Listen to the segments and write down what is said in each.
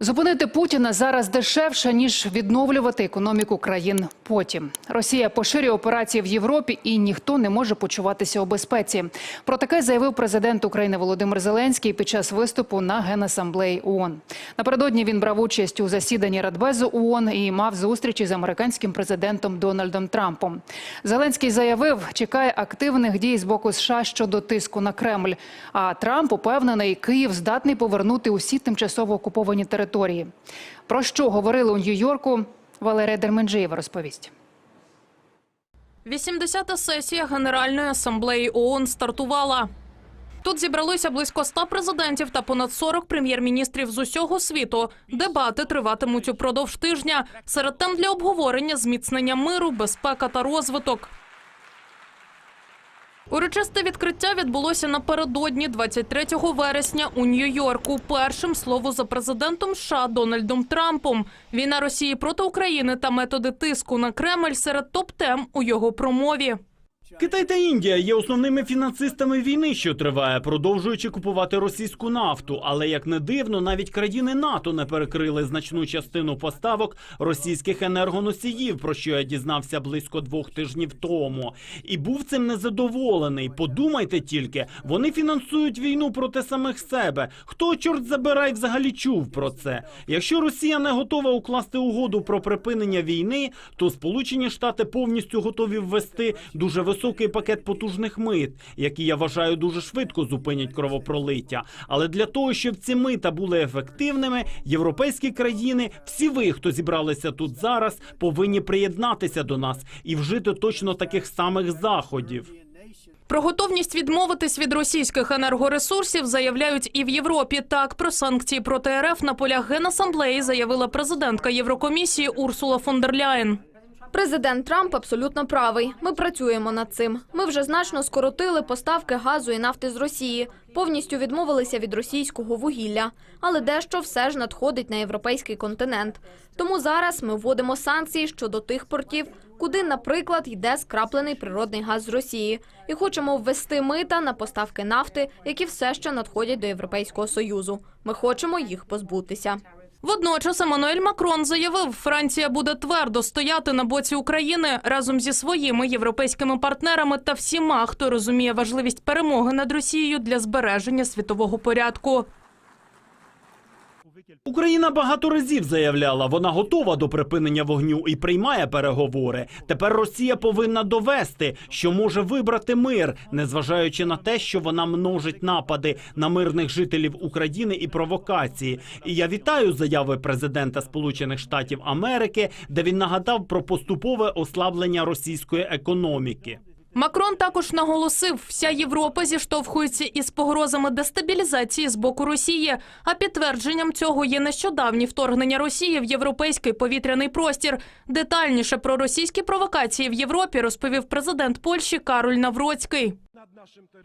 Зупинити Путіна зараз дешевше ніж відновлювати економіку країн. Потім Росія поширює операції в Європі, і ніхто не може почуватися у безпеці. Про таке заявив президент України Володимир Зеленський під час виступу на генасамблеї ООН. Напередодні він брав участь у засіданні Радбезу ООН і мав зустрічі з американським президентом Дональдом Трампом. Зеленський заявив, чекає активних дій з боку США щодо тиску на Кремль. А Трамп упевнений, Київ здатний повернути усі тимчасово окуповані території. Про що говорили у Нью-Йорку? Валерія Дерменджиєва розповість. 80-та сесія Генеральної асамблеї ООН стартувала. Тут зібралося близько 100 президентів та понад 40 прем'єр-міністрів з усього світу. Дебати триватимуть упродовж тижня. Серед тем для обговорення зміцнення миру, безпека та розвиток. Урочисте відкриття відбулося напередодні 23 вересня у Нью-Йорку. Першим слово за президентом США Дональдом Трампом. Війна Росії проти України та методи тиску на Кремль серед топ-тем у його промові. Китай та Індія є основними фінансистами війни, що триває, продовжуючи купувати російську нафту. Але як не дивно, навіть країни НАТО не перекрили значну частину поставок російських енергоносіїв, про що я дізнався близько двох тижнів тому. І був цим незадоволений. Подумайте тільки, вони фінансують війну проти самих себе. Хто чорт забирай взагалі чув про це? Якщо Росія не готова укласти угоду про припинення війни, то Сполучені Штати повністю готові ввести дуже високий пакет потужних мит, які я вважаю дуже швидко зупинять кровопролиття. Але для того, щоб ці мита були ефективними, європейські країни, всі ви, хто зібралися тут зараз, повинні приєднатися до нас і вжити точно таких самих заходів. Про готовність відмовитись від російських енергоресурсів заявляють і в Європі. Так про санкції проти РФ на полях генасамблеї заявила президентка Єврокомісії Урсула фон дер Ляєн. Президент Трамп абсолютно правий. Ми працюємо над цим. Ми вже значно скоротили поставки газу і нафти з Росії, повністю відмовилися від російського вугілля, але дещо все ж надходить на європейський континент. Тому зараз ми вводимо санкції щодо тих портів, куди, наприклад, йде скраплений природний газ з Росії, і хочемо ввести мита на поставки нафти, які все ще надходять до Європейського союзу. Ми хочемо їх позбутися. Водночас Еммануель Макрон заявив, Франція буде твердо стояти на боці України разом зі своїми європейськими партнерами та всіма, хто розуміє важливість перемоги над Росією для збереження світового порядку. Україна багато разів заявляла, вона готова до припинення вогню і приймає переговори. Тепер Росія повинна довести, що може вибрати мир, незважаючи на те, що вона множить напади на мирних жителів України і провокації. І я вітаю заяви президента Сполучених Штатів Америки, де він нагадав про поступове ослаблення російської економіки. Макрон також наголосив, вся Європа зіштовхується із погрозами дестабілізації з боку Росії. А підтвердженням цього є нещодавні вторгнення Росії в європейський повітряний простір. Детальніше про російські провокації в Європі розповів президент Польщі Кароль Навроцький.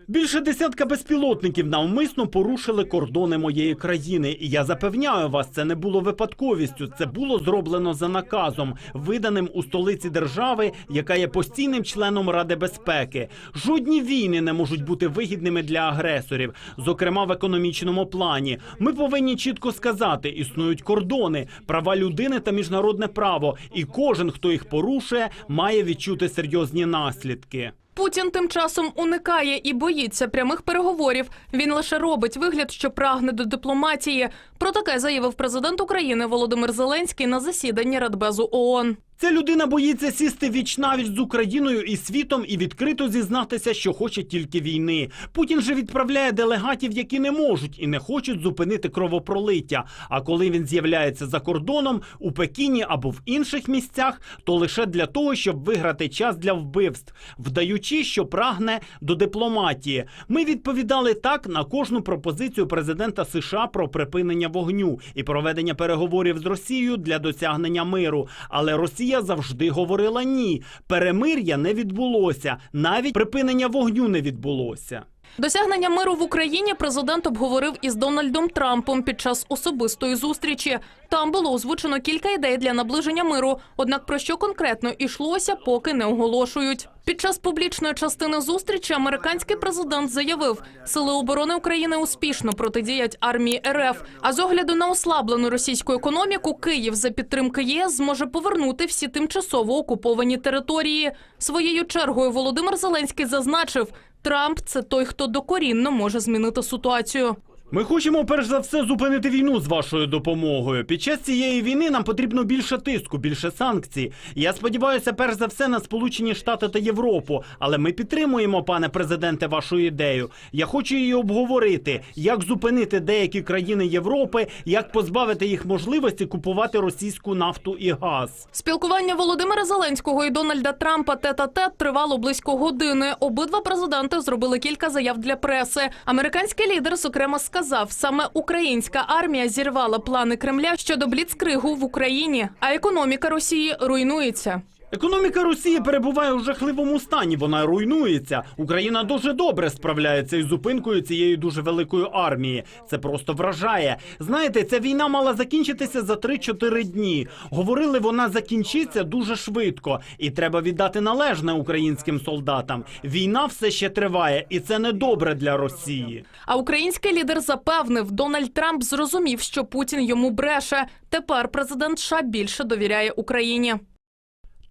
Більше десятка безпілотників навмисно порушили кордони моєї країни. І я запевняю вас, це не було випадковістю. Це було зроблено за наказом, виданим у столиці держави, яка є постійним членом Ради безпеки. Жодні війни не можуть бути вигідними для агресорів, зокрема в економічному плані. Ми повинні чітко сказати: існують кордони, права людини та міжнародне право, і кожен, хто їх порушує, має відчути серйозні наслідки. Путін тим часом уникає і боїться прямих переговорів. Він лише робить вигляд, що прагне до дипломатії. Про таке заявив президент України Володимир Зеленський на засіданні Радбезу ООН. Ця людина боїться сісти віч з Україною і світом і відкрито зізнатися, що хоче тільки війни. Путін же відправляє делегатів, які не можуть і не хочуть зупинити кровопролиття. А коли він з'являється за кордоном у Пекіні або в інших місцях, то лише для того, щоб виграти час для вбивств, вдаючи, що прагне до дипломатії. Ми відповідали так на кожну пропозицію президента США про припинення вогню і проведення переговорів з Росією для досягнення миру. Але Росія завжди говорила ні. Перемир'я не відбулося, навіть припинення вогню не відбулося. Досягнення миру в Україні президент обговорив із Дональдом Трампом під час особистої зустрічі. Там було озвучено кілька ідей для наближення миру. Однак про що конкретно йшлося, поки не оголошують. Під час публічної частини зустрічі американський президент заявив, сили оборони України успішно протидіять армії РФ. А з огляду на ослаблену російську економіку, Київ за підтримки ЄС зможе повернути всі тимчасово окуповані території. Своєю чергою Володимир Зеленський зазначив, Трамп це той, хто докорінно може змінити ситуацію. Ми хочемо перш за все зупинити війну з вашою допомогою. Під час цієї війни нам потрібно більше тиску, більше санкцій. Я сподіваюся, перш за все на Сполучені Штати та Європу. Але ми підтримуємо, пане президенте, вашу ідею. Я хочу її обговорити, як зупинити деякі країни Європи, як позбавити їх можливості купувати російську нафту і газ. Спілкування Володимира Зеленського і Дональда Трампа тет-а-тет тривало близько години. Обидва президенти зробили кілька заяв для преси. Американський лідер, зокрема, сказав, саме українська армія зірвала плани Кремля щодо бліцкригу в Україні, а економіка Росії руйнується. Економіка Росії перебуває у жахливому стані. Вона руйнується. Україна дуже добре справляється із зупинкою цієї дуже великої армії. Це просто вражає. Знаєте, ця війна мала закінчитися за 3-4 дні. Говорили, вона закінчиться дуже швидко, і треба віддати належне українським солдатам. Війна все ще триває, і це не добре для Росії. А український лідер запевнив, Дональд Трамп зрозумів, що Путін йому бреше. Тепер президент США більше довіряє Україні.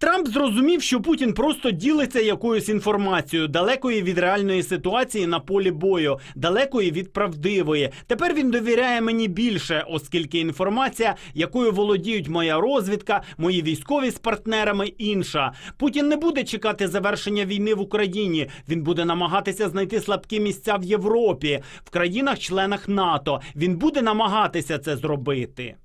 Трамп зрозумів, що Путін просто ділиться якоюсь інформацією, далекої від реальної ситуації на полі бою, далекої від правдивої. Тепер він довіряє мені більше, оскільки інформація, якою володіють моя розвідка, мої військові з партнерами, інша. Путін не буде чекати завершення війни в Україні. Він буде намагатися знайти слабкі місця в Європі, в країнах-членах НАТО. Він буде намагатися це зробити.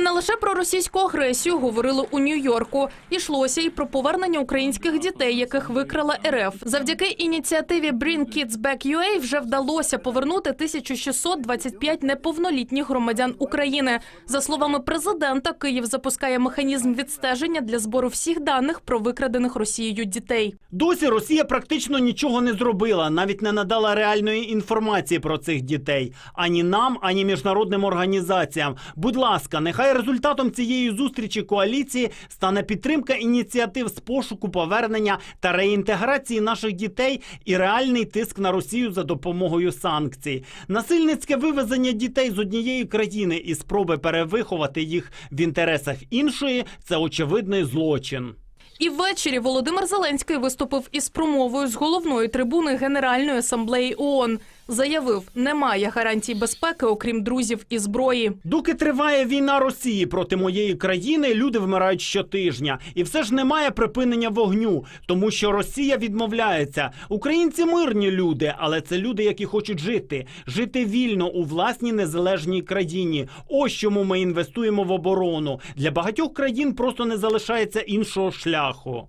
Не лише про російську агресію говорили у Нью-Йорку. Ішлося і про повернення українських дітей, яких викрала РФ. Завдяки ініціативі Bring Kids Back UA вже вдалося повернути 1625 неповнолітніх громадян України. За словами президента, Київ запускає механізм відстеження для збору всіх даних про викрадених Росією дітей. Досі Росія практично нічого не зробила, навіть не надала реальної інформації про цих дітей ані нам, ані міжнародним організаціям. Будь ласка, результатом цієї зустрічі коаліції стане підтримка ініціатив з пошуку повернення та реінтеграції наших дітей і реальний тиск на Росію за допомогою санкцій. Насильницьке вивезення дітей з однієї країни і спроби перевиховати їх в інтересах іншої це очевидний злочин. І ввечері Володимир Зеленський виступив із промовою з головної трибуни Генеральної асамблеї ООН. Заявив, немає гарантій безпеки, окрім друзів і зброї. Доки триває війна Росії проти моєї країни, люди вмирають щотижня, і все ж немає припинення вогню, тому що Росія відмовляється. Українці мирні люди, але це люди, які хочуть жити, жити вільно у власній незалежній країні. Ось чому ми інвестуємо в оборону. Для багатьох країн просто не залишається іншого шляху.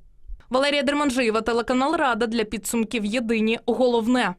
Валерія Дерманжиєва, телеканал Рада для підсумків Єдині. Головне.